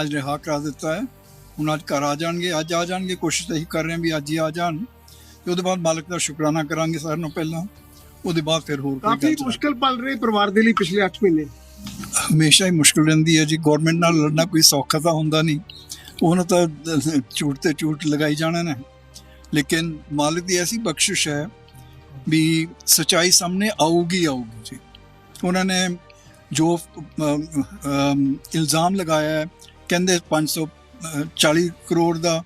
ਅੱਜ ਰਿਹਾ ਕਰਾ ਦਿੱਤਾ ਹੈ। ਹੁਣ ਅੱਜ ਘਰ ਆ ਜਾਣਗੇ। ਅੱਜ ਆ ਜਾਣਗੇ। ਕੋਸ਼ਿਸ਼ ਤਾਂ ਇਹੀ ਕਰ ਰਹੇ ਹਾਂ ਵੀ ਅੱਜ ਹੀ ਆ ਜਾਣ। ਤੇ ਉਹਦੇ ਬਾਅਦ ਮਾਲਕ ਦਾ ਸ਼ੁਕਰਾਨਾ ਕਰਾਂਗੇ ਸਾਰਿਆਂ ਨੂੰ ਪਹਿਲਾਂ। ਉਹਦੇ ਬਾਅਦ ਫਿਰ ਹੋਰ ਕੋਈ ਕਾਫੀ ਮੁਸ਼ਕਲ ਪਲ ਰਹੇ ਪਰਿਵਾਰ ਦੇ ਲਈ ਪਿਛਲੇ 8 ਮਹੀਨੇ। ਹਮੇਸ਼ਾ ਹੀ ਮੁਸ਼ਕਲ ਰਹਿੰਦੀ ਹੈ ਜੀ। ਗਵਰਨਮੈਂਟ ਨਾਲ ਲੜਨਾ ਕੋਈ ਸੌਖਾ ਤਾਂ ਹੁੰਦਾ ਨਹੀਂ। ਉਹਨਾਂ ਤਾਂ ਝੂਠ ਤੇ ਝੂਠ ਲਗਾਈ ਜਾਣਾ ਨੇ। ਲੇਕਿਨ ਮਾਲਕ ਦੀ ਐਸੀ ਬਖਸ਼ਿਸ਼ ਹੈ ਵੀ ਸਚਾਈ ਸਾਹਮਣੇ ਆਊਗੀ ਆਊਗੀ ਜੀ। ਉਹਨਾਂ ਨੇ ਜੋ ਇਲਜ਼ਾਮ ਲਗਾਇਆ ਹੈ ਕਹਿੰਦੇ 540 ਕਰੋੜ ਦਾ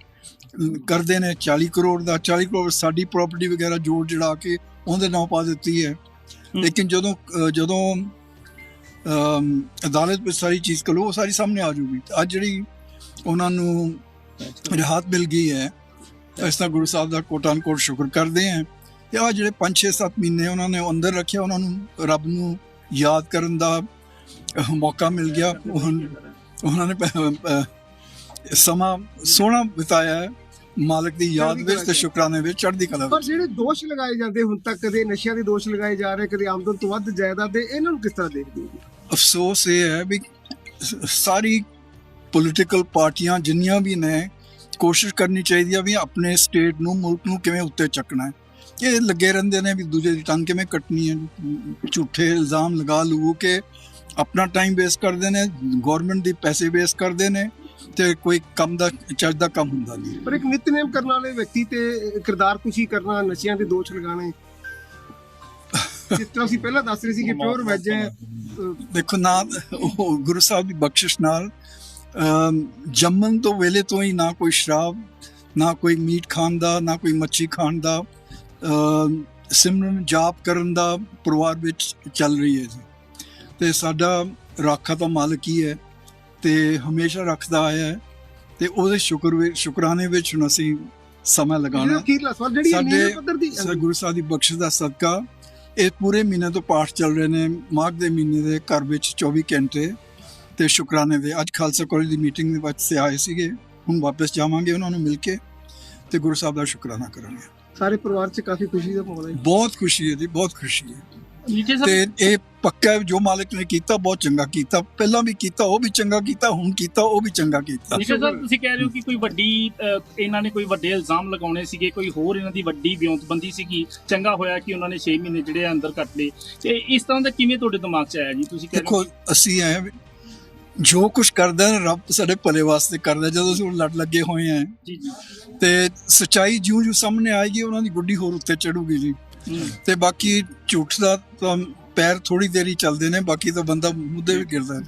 ਕਰਦੇ ਨੇ 40 ਕਰੋੜ ਦਾ 40 ਕਰੋੜ ਸਾਡੀ ਪ੍ਰਾਪਰਟੀ ਵਗੈਰਾ ਜੋੜ ਜੜਾ ਕੇ ਉਹਦੇ ਨਾਂ ਪਾ ਦਿੱਤੀ ਹੈ। ਲੇਕਿਨ ਜਦੋਂ ਜਦੋਂ ਅਦਾਲਤ ਵਿੱਚ ਸਾਰੀ ਚੀਜ਼ ਕਰੋ ਉਹ ਸਾਰੀ ਸਾਹਮਣੇ ਆ ਜੂਗੀ। ਅੱਜ ਜਿਹੜੀ ਉਹਨਾਂ ਨੂੰ ਰਾਹਤ ਮਿਲ ਗਈ ਹੈ ਇਸ ਤਰ੍ਹਾਂ ਗੁਰੂ ਸਾਹਿਬ ਦਾ ਕੋਟਾਨ ਕੋਟ ਸ਼ੁਕਰ ਕਰਦੇ ਹਾਂ। ਤੇ ਆ ਜਿਹੜੇ 5-6-7 ਮਹੀਨੇ ਉਹਨਾਂ ਨੇ ਅੰਦਰ ਰੱਖਿਆ ਉਹਨਾਂ ਨੂੰ ਰੱਬ ਨੂੰ ਯਾਦ ਕਰਨ ਦਾ ਮੌਕਾ ਮਿਲ ਗਿਆ। ਉਹਨਾਂ ਉਹਨਾਂ ਨੇ ਸਮਾਂ ਸੋਹਣਾ ਬਿਤਾਇਆ ਹੈ ਮਾਲਕ ਦੀ ਯਾਦ ਵਿੱਚ ਤੇ। ਸ਼ੁਕਰਾਨੇ ਵਿੱਚ ਚੜ੍ਹਦੀ ਕਲਾ ਪਰ ਜਿਹੜੇ ਦੋਸ਼ ਲਗਾਏ ਜਾਂਦੇ ਹੁਣ ਤੱਕ ਕਦੇ ਨਸ਼ਿਆਂ ਦੇ ਦੋਸ਼ ਲਗਾਏ ਜਾ ਰਹੇ ਕਦੇ ਆਮਦਨ ਤੋਂ ਵੱਧ ਜਾਇਦਾਦ ਦੇ ਇਹਨਾਂ ਨੂੰ ਕਿਸ ਤਰ੍ਹਾਂ ਦੇਖਦੇ ਹੋ? ਅਫਸੋਸ ਇਹ ਹੈ ਵੀ ਸਾਰੀ ਪੋਲੀਟੀਕਲ ਪਾਰਟੀਆਂ ਜਿੰਨੀਆਂ ਵੀ ਨੇ ਕੋਸ਼ਿਸ਼ ਕਰਨੀ ਚਾਹੀਦੀ ਆ ਵੀ ਆਪਣੇ ਸਟੇਟ ਨੂੰ ਮੁਲਕ ਨੂੰ ਕਿਵੇਂ ਉੱਤੇ ਚੱਕਣਾ ਹੈ ਇਹ ਲੱਗੇ ਰਹਿੰਦੇ ਨੇ ਵੀ ਦੂਜੇ ਦੀ ਟੰਗ ਕਿਵੇਂ ਕੱਟਣੀ ਹੈ ਝੂਠੇ ਇਲਜ਼ਾਮ ਲਗਾ ਲੂ ਕੇ ਆਪਣਾ ਟਾਈਮ ਵੇਸਟ ਕਰਦੇ ਨੇ ਗਵਰਨਮੈਂਟ ਦੀ ਪੈਸੇ ਵੇਸਟ ਕਰਦੇ ਨੇ ਤੇ ਕੋਈ ਕੰਮ ਦਾ ਚੱਜ ਦਾ ਕੰਮ ਹੁੰਦਾ ਨਹੀਂ। ਪਰ ਇੱਕ ਨਿਤਨੇਮ ਕਰਨ ਵਾਲੇ ਵਿਅਕਤੀ ਤੇ ਕਿਰਦਾਰ ਕੁਸ਼ੀ ਕਰਨਾ ਨਸ਼ਿਆਂ ਦੇ ਦੋਸ਼ ਲਗਾਣੇ ਜਿਸ ਤਰ੍ਹਾਂ ਅਸੀਂ ਪਹਿਲਾਂ ਦੱਸ ਰਹੇ ਸੀ ਕਿ ਪਿਓਰ ਵੈਜ ਹੈ ਦੇਖੋ ਨਾ ਉਹ ਗੁਰੂ ਸਾਹਿਬ ਦੀ ਬਖਸ਼ਿਸ਼ ਨਾਲ ਜੰਮਣ ਤੋਂ ਵੇਲੇ ਤੋਂ ਹੀ ਨਾ ਕੋਈ ਸ਼ਰਾਬ ਨਾ ਕੋਈ ਮੀਟ ਖਾਣ ਦਾ ਨਾ ਕੋਈ ਮੱਛੀ ਖਾਣ ਦਾ ਸਿਮਰਨ ਜਾਪ ਕਰਨ ਦਾ ਪਰਿਵਾਰ ਵਿੱਚ ਚੱਲ ਰਹੀ ਹੈ ਜੀ। ਤੇ ਸਾਡਾ ਰਾਖਾ ਤਾਂ ਮਾਲਕ ਹੀ ਹੈ ਤੇ ਹਮੇਸ਼ਾ ਰੱਖਦਾ ਆਇਆ ਹੈ ਤੇ ਉਹਦੇ ਸ਼ੁਕਰ ਵਿੱਚ ਸ਼ੁਕਰਾਨੇ ਵਿੱਚ ਹੁਣ ਅਸੀਂ ਸਮਾਂ ਲਗਾਉਣਾ ਸਾਡੇ- ਦੀ ਗੁਰੂ ਸਾਹਿਬ ਦੀ ਬਖਸ਼ਿਸ਼ ਦਾ ਸਦਕਾ ਇਹ ਪੂਰੇ ਮਹੀਨੇ ਤੋਂ ਪਾਠ ਚੱਲ ਰਹੇ ਨੇ ਮਾਘ ਦੇ ਮਹੀਨੇ ਦੇ ਘਰ ਵਿੱਚ 24 ਘੰਟੇ ਤੇ ਸ਼ੁਕਰਾਨੇ ਦੇ। ਅੱਜ ਖਾਲਸਾ ਕਾਲਜ ਦੀ ਮੀਟਿੰਗ ਦੇ ਵਿੱਚ ਸੇ ਆਏ ਸੀਗੇ ਹੁਣ ਵਾਪਸ ਜਾਵਾਂਗੇ ਉਹਨਾਂ ਨੂੰ ਮਿਲ ਕੇ ਤੇ ਗੁਰੂ ਸਾਹਿਬ ਦਾ ਸ਼ੁਕਰਾਨਾ ਕਰਾਂਗੇ। ਸਾਰੇ ਪਰਿਵਾਰ 'ਚ ਕਾਫੀ ਖੁਸ਼ੀ ਦਾ ਮਾਹੌਲ ਹੈ। ਬਹੁਤ ਖੁਸ਼ੀ ਹੈ ਜੀ ਬਹੁਤ ਖੁਸ਼ੀ ਹੈ। ਤੇ ਇਹ ਪੱਕਾ ਜੋ ਮਾਲਕ ਨੇ ਕੀਤਾ ਬਹੁਤ ਚੰਗਾ ਕੀਤਾ। ਪਹਿਲਾਂ ਵੀ ਕੀਤਾ ਉਹ ਵੀ ਚੰਗਾ ਕੀਤਾ ਹੁਣ ਕੀਤਾ ਉਹ ਵੀ ਚੰਗਾ ਕੀਤਾ। ਨੀਚੇ ਸਾਹਿਬ ਤੁਸੀਂ ਕਹਿ ਰਹੇ ਹੋ ਕਿ ਕੋਈ ਵੱਡੀ ਇਹਨਾਂ ਨੇ ਕੋਈ ਵੱਡੇ ਇਲਜ਼ਾਮ ਲਗਾਉਣੇ ਸੀਗੇ ਕੋਈ ਹੋਰ ਇਹਨਾਂ ਦੀ ਵੱਡੀ ਵਿਉਂਤਬੰਦੀ ਸੀਗੀ ਚੰਗਾ ਹੋਇਆ ਕਿ ਉਹਨਾਂ ਨੇ 6 ਮਹੀਨੇ ਜਿਹੜੇ ਅੰਦਰ ਕੱਟ ਲਏ। ਤੇ ਇਸ ਤਰ੍ਹਾਂ ਦਾ ਕਿਵੇਂ ਤੁਹਾਡੇ ਦਿਮਾਗ 'ਚ ਆਇਆ ਜੀ? ਤੁਸੀਂ ਕਹਿ ਰਹੇ ਹੋ ਦੇਖੋ ਅਸੀਂ ਐ ਜੋ ਕੁਝ ਕਰਦਾ ਹੈ, ਰੱਬ ਸਾਡੇ ਭਲੇ ਵਾਸਤੇ ਕਰਦਾ। ਜਦੋਂ ਅਸੀਂ ਲੜ ਲੱਗੇ ਹੋਏ ਆਂ ਜੀ ਜੀ। ਤੇ ਸਚਾਈ ਜਿਉਂ ਜਿਉਂ ਸਾਹਮਣੇ ਆਏਗੀ ਉਹਨਾਂ ਦੀ ਗੁੱਡੀ ਹੋਰ ਉੱਤੇ ਚੜੂਗੀ ਜੀ। ਤੇ ਬਾਕੀ ਝੂਠ ਦਾ ਤਾਂ ਪੈਰ ਥੋੜੀ ਦੇਰੀ ਚੱਲਦੇ ਨੇ ਬਾਕੀ ਤਾਂ ਬੰਦਾ ਮੁੱਦੇ ਵੀ ਗਿਰਦਾ ਹੈ।